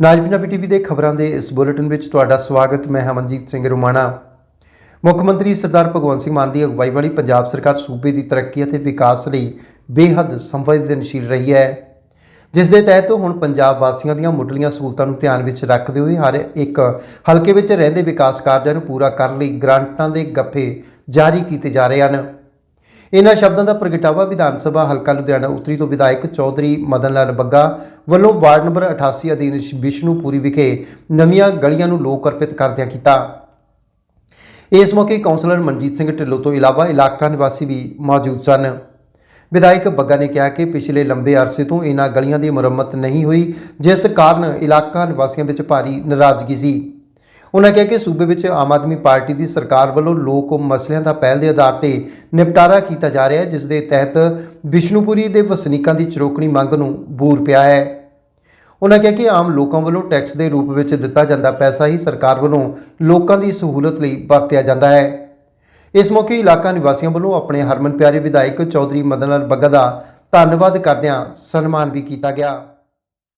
ਨਾਜ Punjabi TV ਦੇ ਖਬਰਾਂ ਦੇ ਇਸ ਬੁਲੇਟਿਨ ਵਿੱਚ ਤੁਹਾਡਾ ਸਵਾਗਤ, ਮੈਂ ਹਮਨਜੀਤ ਸਿੰਘ ਰੋਮਾਣਾ। ਮੁੱਖ ਮੰਤਰੀ ਸਰਦਾਰ ਭਗਵੰਤ ਸਿੰਘ ਮਾਨ ਦੀ ਅਗਵਾਈ ਵਾਲੀ ਪੰਜਾਬ ਸਰਕਾਰ ਸੂਬੇ ਦੀ ਤਰੱਕੀ ਅਤੇ ਵਿਕਾਸ ਲਈ ਬੇਹੱਦ ਸੰਵੇਦਨਸ਼ੀਲ ਰਹੀ ਹੈ, ਜਿਸ ਦੇ ਤਹਿਤ ਹੁਣ ਪੰਜਾਬ ਵਾਸੀਆਂ ਦੀਆਂ ਮੁੱਢਲੀਆਂ ਸਹੂਲਤਾਂ ਨੂੰ ਧਿਆਨ ਵਿੱਚ ਰੱਖਦੇ ਹੋਏ ਹਰ ਇੱਕ ਹਲਕੇ ਵਿੱਚ ਰਹਿੰਦੇ ਵਿਕਾਸ ਕਾਰਜਾਂ ਨੂੰ ਪੂਰਾ ਕਰਨ ਲਈ ਗ੍ਰਾਂਟਾਂ ਦੇ ਗੱਫੇ ਜਾਰੀ ਕੀਤੇ ਜਾ ਰਹੇ ਹਨ। ਇਹਨਾਂ ਸ਼ਬਦਾਂ ਦਾ ਪ੍ਰਗਟਾਵਾ ਵਿਧਾਨ ਸਭਾ ਹਲਕਾ ਲੁਧਿਆਣਾ ਉੱਤਰੀ ਤੋਂ ਵਿਧਾਇਕ ਚੌਧਰੀ ਮਦਨ ਲਾਲ ਬੱਗਾ ਵੱਲੋਂ ਵਾਰਡ ਨੰਬਰ 88 ਅਧੀਨ ਵਿਸ਼ਨੂਪੁਰੀ ਵਿਖੇ ਨਵੀਆਂ ਗਲੀਆਂ ਨੂੰ ਲੋਕ ਅਰਪਿਤ ਕਰਦਿਆਂ ਕੀਤਾ। ਇਸ ਮੌਕੇ ਕੌਂਸਲਰ ਮਨਜੀਤ ਸਿੰਘ ਢਿੱਲੋਂ ਤੋਂ ਇਲਾਵਾ ਇਲਾਕਾ ਨਿਵਾਸੀ ਵੀ ਮੌਜੂਦ ਸਨ। ਵਿਧਾਇਕ ਬੱਗਾ ਨੇ ਕਿਹਾ ਕਿ ਪਿਛਲੇ ਲੰਬੇ ਅਰਸੇ ਤੋਂ ਇਹਨਾਂ ਗਲੀਆਂ ਦੀ ਮੁਰੰਮਤ ਨਹੀਂ ਹੋਈ, ਜਿਸ ਕਾਰਨ ਇਲਾਕਾ ਨਿਵਾਸੀਆਂ ਵਿੱਚ ਭਾਰੀ ਨਾਰਾਜ਼ਗੀ ਸੀ। ਉਹਨਾਂ ਕਿਹਾ ਕਿ ਸੂਬੇ ਵਿੱਚ ਆਮ ਆਦਮੀ ਪਾਰਟੀ ਦੀ ਸਰਕਾਰ ਵੱਲੋਂ ਲੋਕ ਮਸਲਿਆਂ ਦਾ ਪਹਿਲ ਦੇ ਆਧਾਰ ਤੇ ਨਿਪਟਾਰਾ ਕੀਤਾ ਜਾ ਰਿਹਾ ਹੈ, ਜਿਸ ਦੇ ਤਹਿਤ ਬਿਸ਼ਨੂਪੁਰੀ ਦੇ ਵਸਨੀਕਾਂ ਦੀ ਚਰੋਕਣੀ ਮੰਗ ਨੂੰ ਬੂਰ ਪਿਆ ਹੈ। ਉਹਨਾਂ ਕਿਹਾ ਕਿ ਆਮ ਲੋਕਾਂ ਵੱਲੋਂ ਟੈਕਸ ਦੇ ਰੂਪ ਵਿੱਚ ਦਿੱਤਾ ਜਾਂਦਾ ਪੈਸਾ ਹੀ ਸਰਕਾਰ ਵੱਲੋਂ ਲੋਕਾਂ ਦੀ ਸਹੂਲਤ ਲਈ ਵਰਤਿਆ ਜਾਂਦਾ ਹੈ। ਇਸ ਮੌਕੇ ਇਲਾਕਾ ਨਿਵਾਸੀਆਂ ਵੱਲੋਂ ਆਪਣੇ ਹਰਮਨ ਪਿਆਰੇ ਵਿਧਾਇਕ ਚੌਧਰੀ ਮਦਨ ਲਾਲ ਬੱਗਾ ਦਾ ਧੰਨਵਾਦ ਕਰਦਿਆਂ ਸਨਮਾਨ ਵੀ ਕੀਤਾ ਗਿਆ।